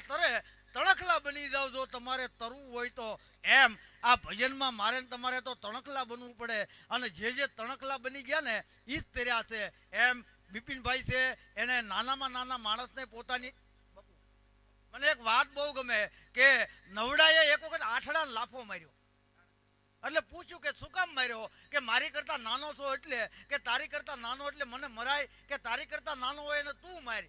દરિયા તરે તણખલા બની જાવ જો તમારે તરવું હોય તો એમ. આ ભજનમાં મારે તમારે તો તણખલા બનવું પડે. અને જે જે તણખલા બની ગયા ને એ જ તર્યા છે. એમ બિપિનભાઈ છે, એને નાનામાં નાના માણસને પોતાની મને એક વાત બહુ ગમે કે નવડાએ એક વખત આઠડા લાફો માર્યો. એટલે પૂછ્યું કે શું કામ માર્યો? કે મારી કરતા નાનો છો એટલે? કે તારી કરતા નાનો એટલે મને મરાય? કે તારી કરતા નાનો હોય એને તું મારી?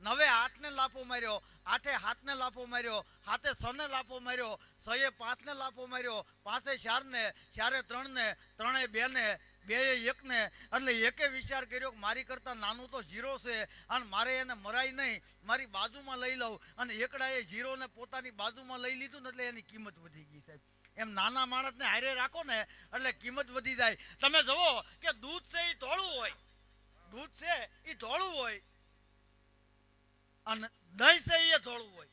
નવે આઠને લાફો માર્યો, આઠે હાથને લાફો માર્યો, હાથે સને લાફો માર્યો સએ પાંચને લાફો માર્યો, પાંચે ચારને, ચારે ત્રણને, ત્રણે બેને બે એકને. એટલે એકે વિચાર કર્યો કે મારી કરતાં નાનું તો જીરો છે અને મારે એને મરાય નહીં. મારી બાજુમાં લઈ લઉં અને એકડાએ જીરોને પોતાની બાજુમાં લઈ લીધું ને એટલે એની કિંમત વધી ગઈ સાહેબ. એમ નાના માણસને હારે રાખો ને એટલે કિંમત વધી જાય. તમે જુઓ કે દૂધ છે એ ધોળું હોય. દૂધ છે એ ધોળું હોય. અને દહીં છે એ ધોળું હોય.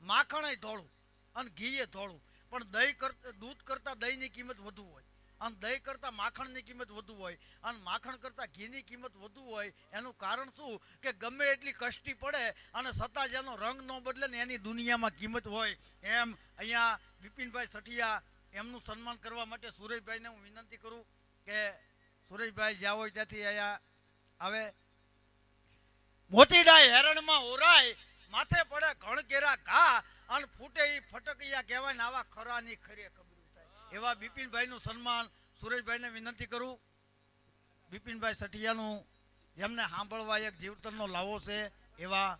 માખણ એ ધોળું અને ઘી એ ધોળું. પણ દહીં કરતા દૂધ કરતા દહીંની કિંમત વધુ હોય. અને દહીં કરતા માખણની કિંમત વધુ હોય. અને માખણ કરતા ઘીની કિંમત વધુ હોય. એનું કારણ શું? કે ગમે એટલી કષ્ટી પડે અને છતાં જેનો રંગ ન બદલે ને એની દુનિયામાં કિંમત હોય. એમ અહીંયા બિપિનભાઈ સઠિયા એમનું સન્માન કરવા માટે સુરેશભાઈને હું વિનંતી કરું કે સુરેશભાઈ જ્યાં હોય ત્યાંથી અહીંયા આવે. મોતીડાય હેરણમાં ઓરાય, માથે પડે ઘણ કેરા ઘા, અને ફૂટે ઈ ફટકિયા કહેવાય ને આવા ખરાની ખરે થાય. એવા બિપિનભાઈ નું સન્માન સુરેશભાઈને વિનંતી કરું. બિપિનભાઈ સઠિયાનું, એમને સાંભળવા એક જીવતરનો લાવો છે, એવા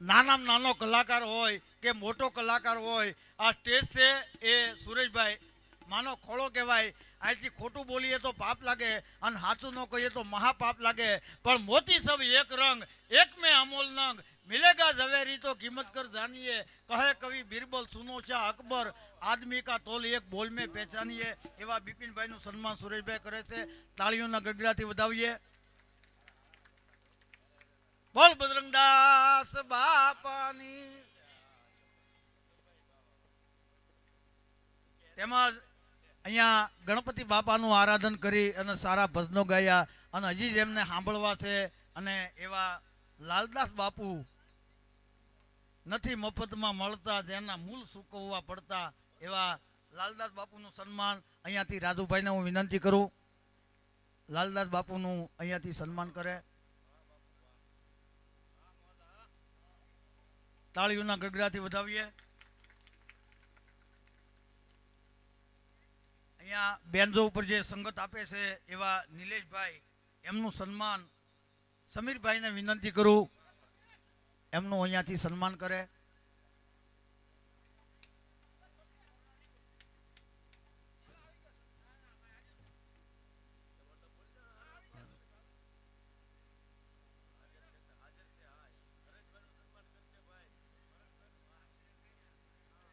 નાનામાં નાનો કલાકાર હોય કે મોટો કલાકાર હોય, આ સ્ટેજ છે એ સુરેશભાઈ, માનો ખોળો કહેવાય આજથી ખોટું બોલીએ તો પાપ લાગે અને સાચું ન કહીએ તો મહાપાપ લાગે. પણ મોતી સબ એક રંગ, એક મે અમોલ નંગ. મિલેગા ઝવેરી તો કિંમત કર જાનીએ કહે કવિ બિરબલ, સુનો શાહ અકબર, આદમી કા તોલ એક બોલ મેં પહેચાનીએ. એવા બિપિનભાઈનું સન્માન સુરેશભાઈ કરે છે. તાળીઓના ગડગડાથી વધાવીએ. બોલ બજરંગદાસ બાપાની. તેમાં અહીંયા ગણપતિ બાપાનું આરાધન કરી અને સારા ભજનો ગાયા અને હજી જ એમને સાંભળવા છે અને એવા લાલદાસ બાપુ નથી મફતમાં મળતા, જેના મૂળ સૂકવવા પડતા એવા લાલદાસ બાપુનું સન્માન અહીંયાથી રાજુભાઈને હું વિનંતી કરું. લાલદાસ બાપુનું અહીંયાથી સન્માન કરે. તાળીઓના ગગડાથી વધાવીએ. અહીંયા બેન્જો ઉપર જે સંગત આપે છે, એવા નિલેશભાઈ, એમનું સન્માન સમીરભાઈને વિનંતી કરું. એમનું અહીંયાથી સન્માન કરે.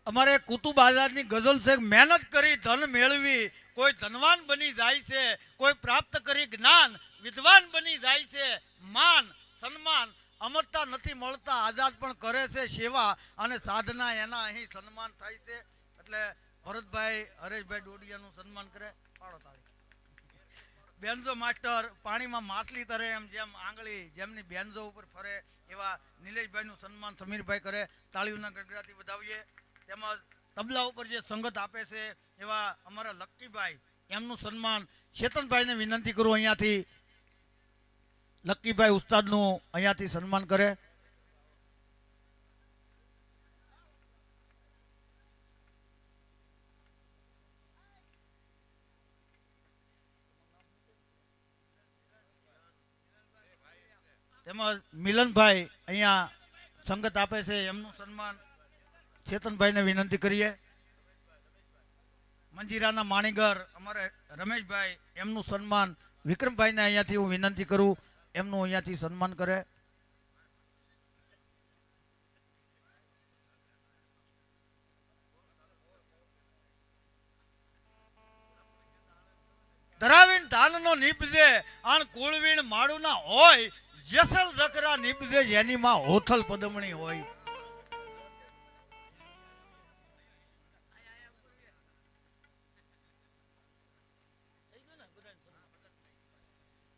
અમારે કુતુબ આઝાદની ગઝલ છે, મહેનત કરી ધન મેળવી, કોઈ ધનવાન બની જાય છે, કોઈ પ્રાપ્ત કરી જ્ઞાન, વિદ્વાન બની જાય છે, માન, સન્માન, અમરતા નથી મળતા, આઝાદ પણ કરે છે સેવા અને સાધના એના અહીં સન્માન થાય છે. એટલે ભરતભાઈ, હરેશભાઈ ડોડિયાનું સન્માન કરે. પાડો તાળી. બેન્ઝો માસ્ટર, પાણીમાં માછલી તરે એમ જેમ આંગળી, જેમની બેન્ઝો ઉપર ફરે એવા નિલેશભાઈનું સન્માન સમીરભાઈ કરે. તાળીઓના ગડગડાથી વધાવીએ. તેમજ તબલા ઉપર જે સંગત આપે છે, એવા અમારા લક્કીભાઈ, એમનું સન્માન ચેતનભાઈને વિનંતી કરું અહીંયાથી. લક્કીભાઈ ઉસ્તાદનું અહીંયાથી સન્માન કરે. તેમજ મિલનભાઈ અહીંયા સંગત આપે છે, એમનું સન્માન. ચેતનભાઈને વિનંતી કરીએ. મંજીરાના માણીગર અમારે રમેશભાઈ, એમનું સન્માન, વિક્રમભાઈને અહીંયાથી હું વિનંતી કરું, એમનું અહીંયાથી સન્માન કરે. ધરાવીન ધાનનો નીપજે, આણ કુળવીણ માળું ના હોય, જસલ જકરા નીપજે જેની માં હોથલ પદમણી હોય.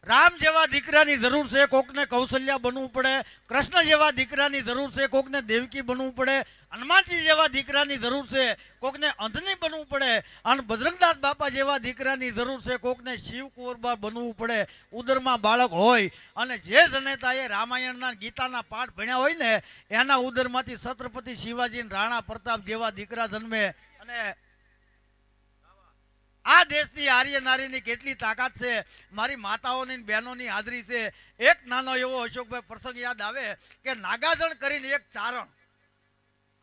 રામ જેવા દીકરાની જરૂર છે કોકને કૌશલ્યા બનવું પડે, કૃષ્ણ જેવા દીકરાની જરૂર છે કોકને દેવકી બનવું પડે, હનુમાનજી જેવા દીકરાની જરૂર છે કોકને અંધની બનવું પડે, અને બજરંગદાસ બાપા જેવા દીકરાની જરૂર છે કોકને શિવ કુંવરબા બનવું પડે, ઉદરમાં બાળક હોય, અને જે જનેતાએ રામાયણના ગીતાના પાઠ ભણ્યા હોય ને, એના ઉદરમાંથી છત્રપતિ શિવાજી રાણા પ્રતાપ જેવા દીકરા જન્મે, અને આ દેશની આર્ય નારીની કેટલી તાકાત છે? મારી માતાઓની બહેનોની હાજરી છે. એક નાનો એવો અશોકભાઈ પ્રસંગ યાદ આવે કે નાગાજણ કરીને એક ચારણ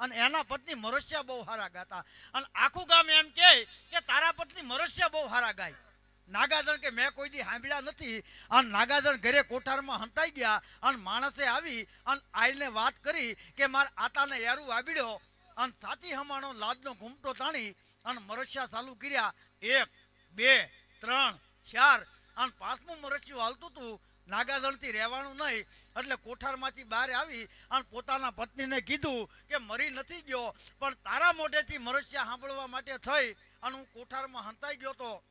અને એના પત્ની મરસ્યા બહુ હારા ગાતા. અને આખું ગામ એમ કહે કે તારા પત્ની મરસ્યા બહુ હારા ગાય. નાગાજણ કે મેં કોઈ દી સાંભળ્યા નથી. અને નાગાજણ ઘરે કોઠારમાં હંતાઈ ગયા અને માણસે આવી અને આઈને વાત કરી કે માર આતાને યારું વાબીડ્યો અને સાથી હમાણો લાદનો ઘૂમટો તાણી અને મરસ્યા ચાલુ કર્યા. એક, બે, ત્રણ, ચાર. અને પાંચમું મરસ્યું હાલતું હતું. નાગાજણથી રહેવાનું નહીં. એટલે કોઠારમાંથી બહાર આવી અને પોતાના પત્નીને કીધું કે મરી નથી ગયો, પણ તારા મોઢેથી મરસ્યા સાંભળવા માટે થઈ અને હું કોઠારમાં હંતાઈ ગયો તો.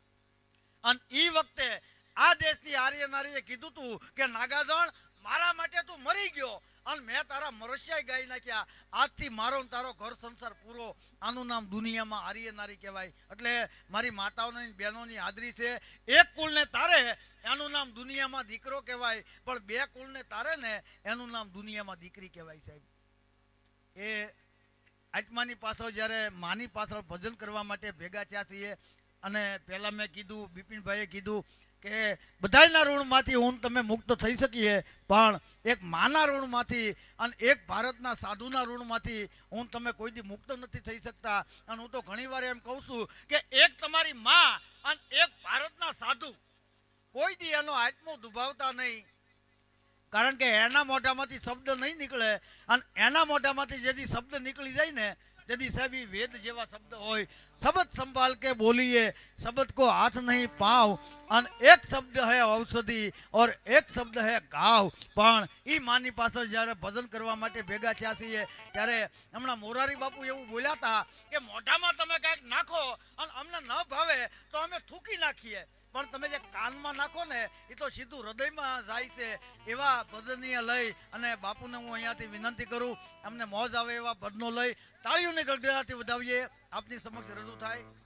અને એ વખતે આ દેશની આર્ય નારીએ કીધું તું કે, નાગાજણ, મારા માટે તું મરી ગયો. અને મેં તારા મરસિયા ગાઈ નાખ્યા. આજથી મારો તારો ઘર સંસાર પૂરો. આનું નામ દુનિયામાં આર્ય નારી કહેવાય. એટલે મારી માતાઓની બહેનોની હાજરી છે. એક કુળને તારે એનું નામ દુનિયામાં દીકરો કહેવાય. પણ બે કુળને તારે ને એનું નામ દુનિયામાં દીકરી કહેવાય સાહેબ. એ આત્માની પાછળ જ્યારે માની પાછળ ભજન કરવા માટે ભેગા થયા છીએ. અને પહેલાં મેં કીધું, બિપિનભાઈએ કીધું કે બધાયના ઋણમાંથી હું તમે મુક્ત થઈ શકીએ, પણ એક માના ઋણમાંથી અને એક ભારતના સાધુના ઋણમાંથી હું તમે કોઈ દી મુક્ત નથી થઈ શકતા. અને હું તો ઘણીવાર એમ કહું છું કે એક તમારી માં અને એક ભારતના સાધુ કોઈ દી એનો આત્મો દુભાવતા નહીં. કારણ કે એના મોઢામાંથી શબ્દ નહીં નીકળે અને એના મોઢામાંથી જેથી શબ્દ નીકળી જાય ને તેથી सभी वेद જેવા શબ્દ હોય શબ્દ સંભાળ કે બોલીએ શબ્દ કો હાથ નહીં પાવ અને એક શબ્દ હે ઔષધિ ઓર એક શબ્દ હે ઘાવ પણ એ માની પાછળ જ્યારે ભજન કરવા માટે ભેગા થયા છીએ, ત્યારે હમણાં મોરારી બાપુ એવું બોલ્યા હતા કે મોઢામાં તમે કાંઈક નાખો અને અમને ન ભાવે તો અમે થૂકી નાખીએ. પણ તમે જે કાનમાં નાખો ને, એ તો સીધું હૃદયમાં જાય છે એવા ભજનીય લઈ અને બાપુને હું અહીંયાથી વિનંતી કરું, અમને મોજ આવે એવા ભજનો લઈ તાળીઓની ગગડાથી વધાવીએ. આપની સમક્ષ રજૂ થાય.